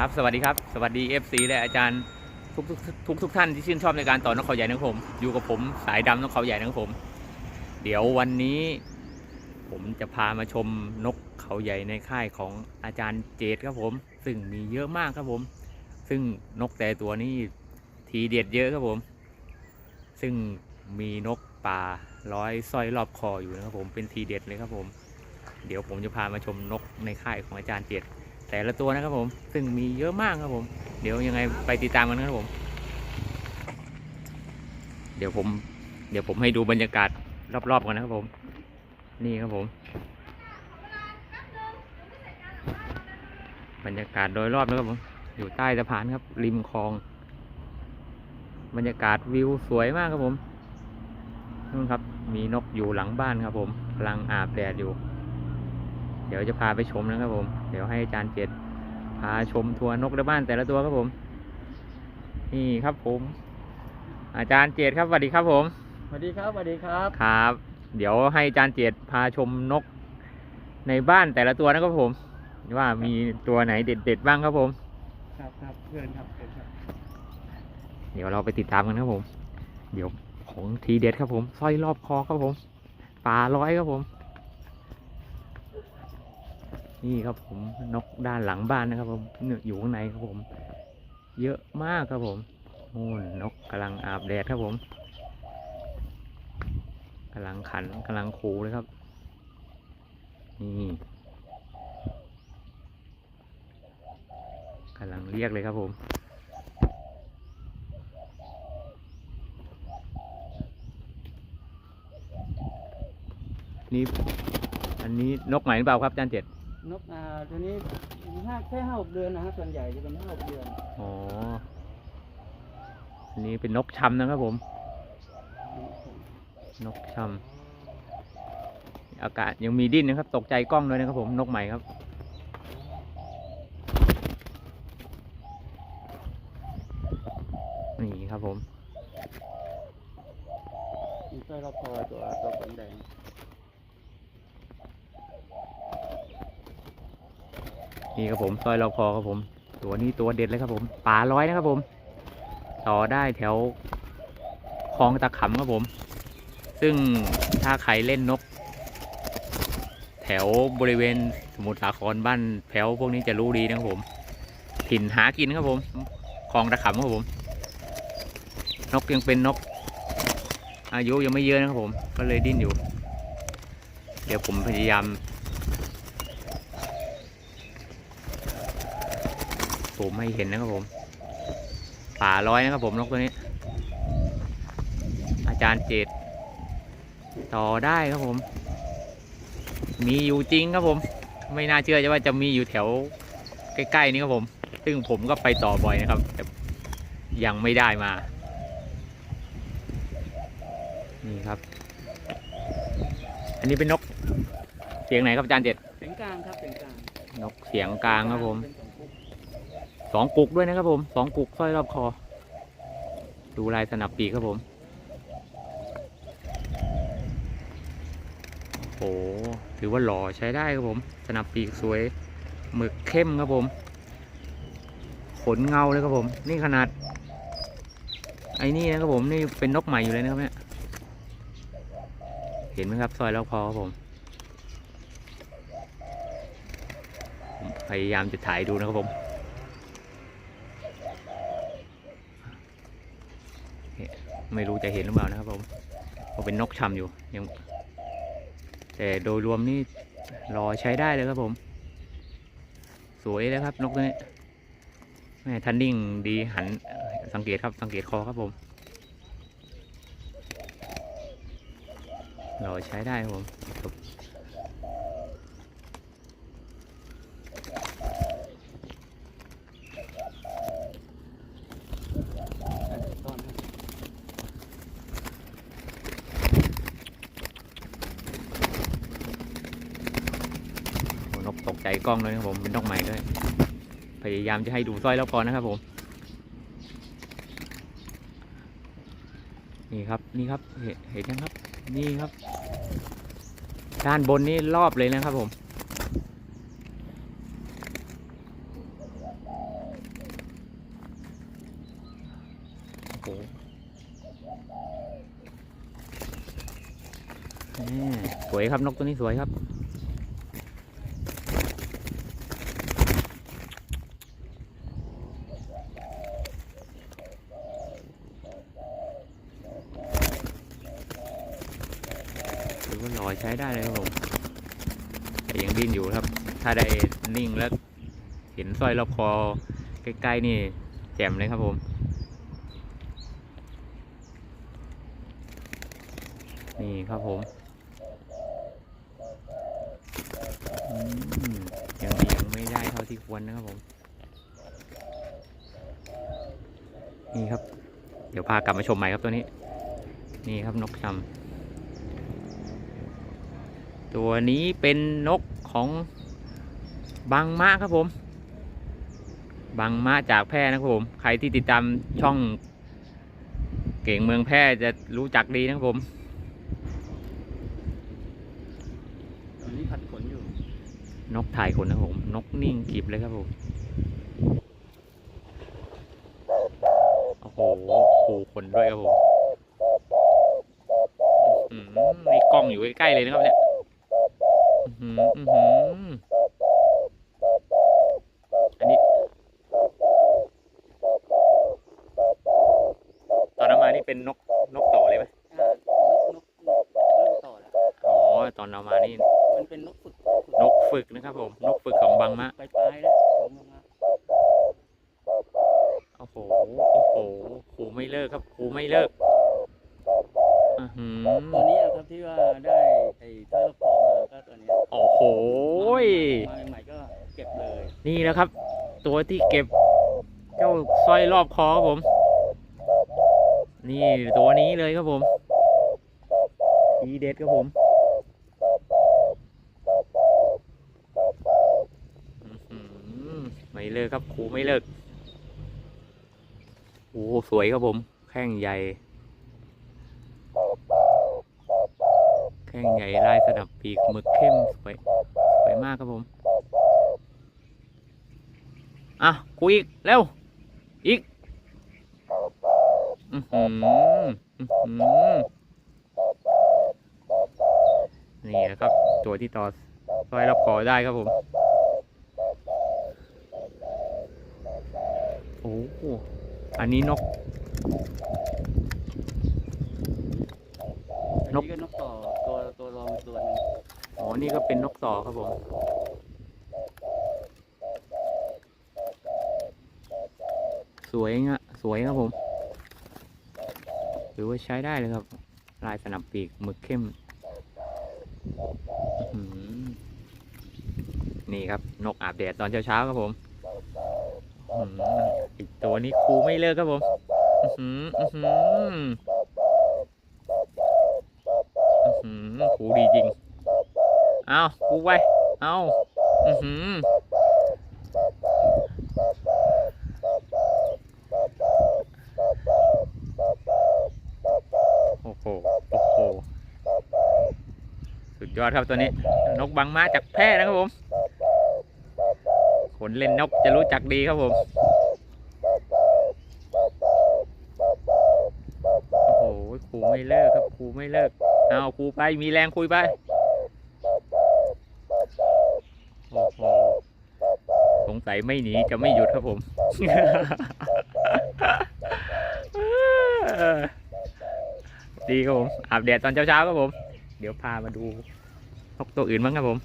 ครับสวัสดีครับ สวัสดี FC และอาจารย์ทุกทุกทุกทุกท่านที่ชื่นชอบในการต่อนกเขาใหญ่นะครับผม อยู่กับผมสายดำนกเขาใหญ่นะครับผม เดี๋ยววันนี้ผมจะพามาชมนกเขาใหญ่ในค่ายของอาจารย์เจตครับผม ซึ่งมีเยอะมากครับผม ซึ่งนกแต่ตัวนี้ทีเด็ดเยอะครับผม ซึ่งมีนกป่าร้อยสร้อยรอบคออยู่นะครับผมเป็นทีเด็ดเลยครับผม เดี๋ยวผมจะพามาชมนกในค่ายของอาจารย์เจต แต่ละตัวนะครับผม ซึ่งมีเยอะมากครับผม เดี๋ยวยังไงไปติดตามกันครับผม เดี๋ยวผม เดี๋ยวผมให้ดูบรรยากาศรอบๆกันนะครับผม นี่ครับผม บรรยากาศโดยรอบนะครับผม อยู่ใต้สะพานครับ ริมคลอง บรรยากาศวิวสวยมากครับผมนู่นครับ มีนกอยู่หลังบ้านครับผมกำลังอาบแดดอยู่ เดี๋ยวจะพาไปชมนะครับผม เดี๋ยวให้อาจารย์เจ็ดพาชมทัวร์นกในบ้านแต่ละตัวครับผม นี่ครับผม อาจารย์เจตครับสวัสดีครับผมสวัสดีครับสวัสดีครับครับ เดี๋ยวให้อาจารย์เจตพาชมนกในบ้านแต่ละตัวนะครับผม ว่ามีตัวไหนเด็ดๆบ้างครับผม ครับครับเชิญครับเชิญครับ เดี๋ยวเราไปติดตามกันครับผม เดี๋ยวของทีเด็ดครับผมสร้อยรอบคอครับผมปลาร้อยครับผม นี่ครับผมนกด้านหลังบ้านนะครับ ผมอยู่ข้างในครับผม เยอะมากครับผมโอ้นนกกำลังอาบแดดครับผมกำลังขันกำลังคูเลยครับ นี่กำลังเรียกเลยครับผม นี่อันนี้นกไหนหรือเปล่าครับอาจารย์เจ็ด นกอ่าตัวนี้ห้าแค่ห้าหกเดือนนะฮะส่วนใหญ่จะเป็นห้าหกเดือนอ๋ออันนี้เป็นนกชำนะครับผม นกชำอากาศยังมีดิ้นนะครับ ตกใจกล้องด้วยนะครับผมนกใหม่ครับนี่ครับผม มีสร้อยรอบคอตัวตัวขนแดง นี่ครับผมสร้อยรอบคอครับผม ตัวนี้ตัวเด็ดเลยครับผมป่าร้อยนะครับผม ต่อได้แถวคลองตะขำครับผม ซึ่งถ้าใครเล่นนก แถวบริเวณสมุทรสาครบ้านแถวพวกนี้จะรู้ดีนะครับผม ถิ่นหากินครับผมคลองตะขำครับผม นกยังเป็นนก อายุยังไม่เยอะนะครับผม ก็เลยดิ้นอยู่ เดี๋ยวผมพยายาม ผมไม่เห็นนะครับผม ป่าร้อยนะครับผมนกตัวนี้ อาจารย์เจตต่อได้ครับผม มีอยู่จริงครับผม ไม่น่าเชื่อจะว่าจะมีอยู่แถวใกล้ๆนี้ครับผม ซึ่งผมก็ไปต่อบ่อยนะครับ แต่ยังไม่ได้มา นี่ครับ อันนี้เป็นนกเสียงไหนครับอาจารย์เจตเสียงกลางครับเสียงกลางนกเสียงกลางครับผมเป็น สองกุ๊กสองกุกด้วยนะครับผมสองกุกสร้อยรอบคอ ดูลายสนับปีกครับผม โอ้โหถือว่าหล่อใช้ได้ครับผม สนับปีกสวยหมึกเข้มครับผม ขนเงาเลยครับผม นี่ขนาด ไอ้นี่นะครับผมนี่เป็นนกใหม่อยู่เลยนะครับเนี่ยเห็นไหมครับสร้อยรอบคอครับผมพยายามจะถ่ายดูนะครับผม ไม่รู้จะเห็นหรือเปล่านะครับผมผมเป็นนกชำอยู่ยังแต่โดยรวมนี่รอใช้ได้เลยครับผม สวยเลยครับ นกตัวนี้แม่ทันนิ่งดีหันสังเกตครับสังเกตคอครับผมรอใช้ได้ครับผม ครับตกใจกล้องเลยครับผมเป็นดอกไม้ด้วย พยายามจะให้ดูสร้อยแล้วก่อนนะครับผม นี่ครับนี่ครับเห็นยังครับ นี่ครับ ด้านบนนี่รอบเลยนะครับผมสวยครับนกตัวนี้สวยครับ ได้เลยครับผมแต่ยังดิ้นอยู่ครับ ถ้าได้นิ่งแล้วเห็นสร้อยรอบคอใกล้ๆนี่แจ่มเลยครับผม นี่ครับผมยังยังไม่ได้เท่าที่ควรนะครับผม นี่ครับ เดี๋ยวพากลับมาชมใหม่ครับตัวนี้ นี่ครับนกชำ ตัวนี้เป็นนกของบางมะครับผม บางมะจากแพร่นะครับผม ใครที่ติดตามช่องเก่งเมืองแพร่จะรู้จักดีนะครับผมตอนนี้ผัดขนอยู่ นกถ่ายขนนะครับผม นกนิ่งกริบเลยครับผม โอ้โหขู่ขนด้วยครับผมอื้อหือมีกล้องอยู่ใกล้ๆเลยนะครับเนี่ย อืมอืมอันนี้ ตอนนั้นมานี่เป็นนกนกต่อเลยไหมอ่านกนกนกเริ่มต่อแล้วอ๋อ ตอนเรามานี่ มันเป็นนกฝึกนกฝึกนะครับผม นกฝึกของบางมะปลายปลายๆแล้วของมันมาโอ้โห โอ้โหครูไม่เลิกครับครูไม่เลิก อือหือตัวนี้อะครับที่ว่าได้ไอ้ถ้าเราพอมาก็ตัวเนี้ย โอ้โหยมาใหม่ๆก็เก็บเลย นี่นะครับ ตัวที่เก็บ เจ้าสร้อยรอบคอครับผม นี่ตัวนี้เลยครับผมดีเด็ดครับผมไม่เลิกครับครูไม่เลิกโอ้สวยครับผม แข้งใหญ่ แข้ง ใหญ่ลายสนับปีกหมึกเข้มสวยสวยมากครับผม อะคุยอีกเร็ว อีก อือหืออื้อหือนี่นะครับ ตัวที่ต่อซอยรับคอได้ครับผม โอ้โหอันนี้นก อัน นก นี้ก็นกต่อตัวตัวรองอีกตัวหนึง อ๋อ นี่ก็เป็นนกต่อครับผม สวยงะสวยครับผมถือว่าใช้ได้เลยครับ ลายสนับปีกหมึกเข้มนี่ครับ นกอาบแดดตอนเช้าๆครับผมอีกตัวนี้ครูไม่เลิกครับผมครูดีจริง เอาครูไปเอาอือหือโอ้โห โอ้โห สุดยอดครับตัวนี้ นกบางมาจากแพร่นะครับผม คนเล่นนกจะรู้จักดีครับผมโอ้โหครูไม่เลิกครับครูไม่เลิก เอาครูไปมีแรงคุยไป โอ้โห ส งสัยไม่หนีจะไม่หยุดครับผม ดีครับผมอาบแดดตอนเช้าๆครับผม เดี๋ยวพามาดูนกตัวอื่นบ้างครับผม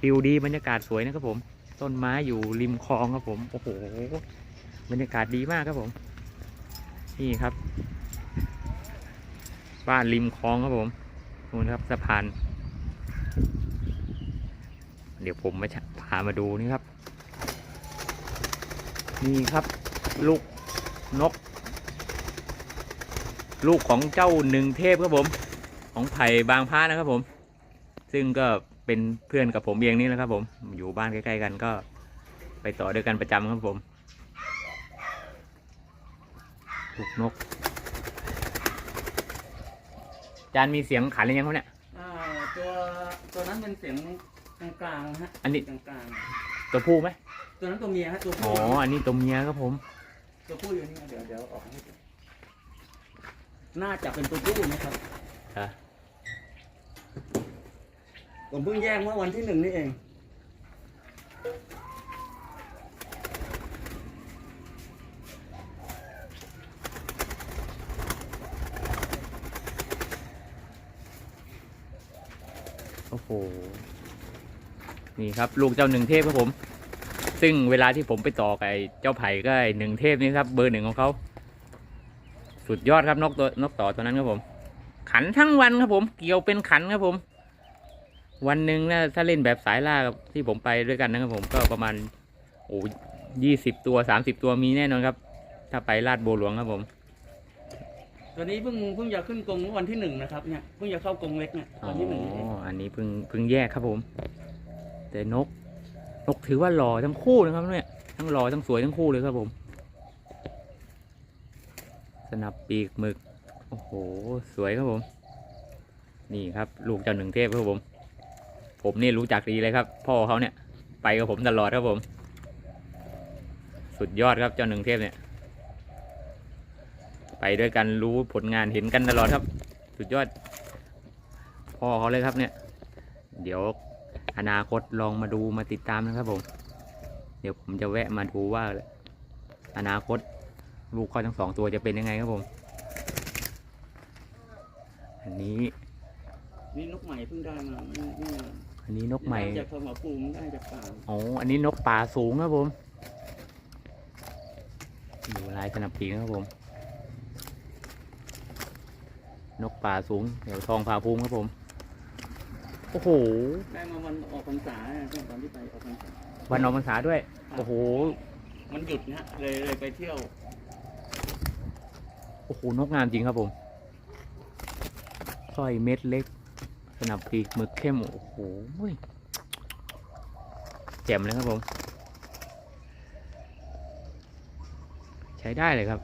ฟิวดีบรรยากาศสวยนะครับผม ต้นไม้อยู่ริมคลองครับผม โอ้โห บรรยากาศดีมากครับผม นี่ครับ บ้านริมคลองครับผมนู่นครับสะพาน เดี๋ยวผมมาพามาดูนี่ครับ นี่ครับ ลูกนก ลูกของเจ้าหนึ่งเทพครับผม ของไผ่บางพระนะครับผม ซึ่งก็เป็นเพื่อนกับผมเองนี่แหละครับ ผม อยู่บ้านใกล้ๆกันก็ไปต่อด้วยกันประจำครับผมลูกนก จานมีเสียงขันหรือยังครับเนี่ย อ่าตัวตัวนั้นเป็นเสียงกลางๆฮะอันนี้กลางตัวผู้ไหมๆ ตัวนั้นตัวเมียฮะตัวอ๋อผู้อันนี้ตัวเมียครับผม ตัวผู้อยู่นี่เดี๋ยวเดี๋ยวออกให้ดูน่าจะเป็นตัวผู้นะครับอะผมเพิ่งแยกเมื่อวันที่หนึ่งนี่เอง โอ้โห นี่ครับ ลูกเจ้าหนึ่งเทพครับผม ซึ่งเวลาที่ผมไปต่อกับไอ้เจ้าไผ่ก็ไอ้หนึ่งเทพนี่ครับ เบอร์หนึ่งของเขาสุดยอดครับนกตัวนกต่อตัวนั้นครับผม ขันทั้งวันครับผม เกี่ยวเป็นขันครับผม วันหนึ่งนะถ้าเล่นแบบสายล่ากับที่ผมไปด้วยกันนะครับผมก็ประมาณโอ้ยี่สิบตัวสามสิบตัวมีแน่นอนครับ ถ้าไปลาดบัวหลวงครับผม ตัวนี้เพิ่งเพิ่งจะขึ้นกรงเมื่อวันที่หนึ่งนะครับเนี่ยเพิ่งจะเข้ากรงเล็กเนี่ยอ๋อวันที่หนึ่งนี่เองอันนี้เพิ่งเพิ่งแยกครับผม แต่นก นกถือว่าหล่อทั้งคู่นะครับเนี่ยทั้งหล่อทั้งสวยทั้งคู่เลยครับผม สนับปีกหมึก โอ้โห สวยครับผม นี่ครับ ลูกเจ้าหนึ่งเทพครับผม ผมนี่รู้จักดีเลยครับ พ่อเขาเนี่ย ไปกับผมตลอดครับผม สุดยอดครับเจ้าหนึ่งเทพเนี่ย ไปด้วยกันรู้ผลงานเห็นกันตลอดครับ สุดยอด พ่อเขาเลยครับเนี่ย เดี๋ยว อนาคตลองมาดูมาติดตามนะครับผม เดี๋ยวผมจะแวะมาดูว่า อนาคตลูกเขาทั้งสองตัวจะเป็นยังไงครับผม อันนี้ นี่นกใหม่เพิ่งได้มาไม่ไม่นานอันนี้นกใหม่ได้จากทองหมาปูมได้จากป่าอ๋อ อันนี้นกป่าสูงครับผมดูลายสนับปีกครับผม นกป่าสูงเดี๋ยวทองพาภูมิครับผม โอ้โหได้มาวันออกพรรษาเนี่ยตอนที่ไปออกพรรษาวันออกพรรษาด้วย โอ้โห มันหยุดนะเลยเลยไปเที่ยว โอ้โห นกงามจริงครับผมสร้อยเม็ดเล็ก สนับปีกหมึกเข้ม โอ้โหแจ่มเลยครับผม ใช้ได้เลยครับ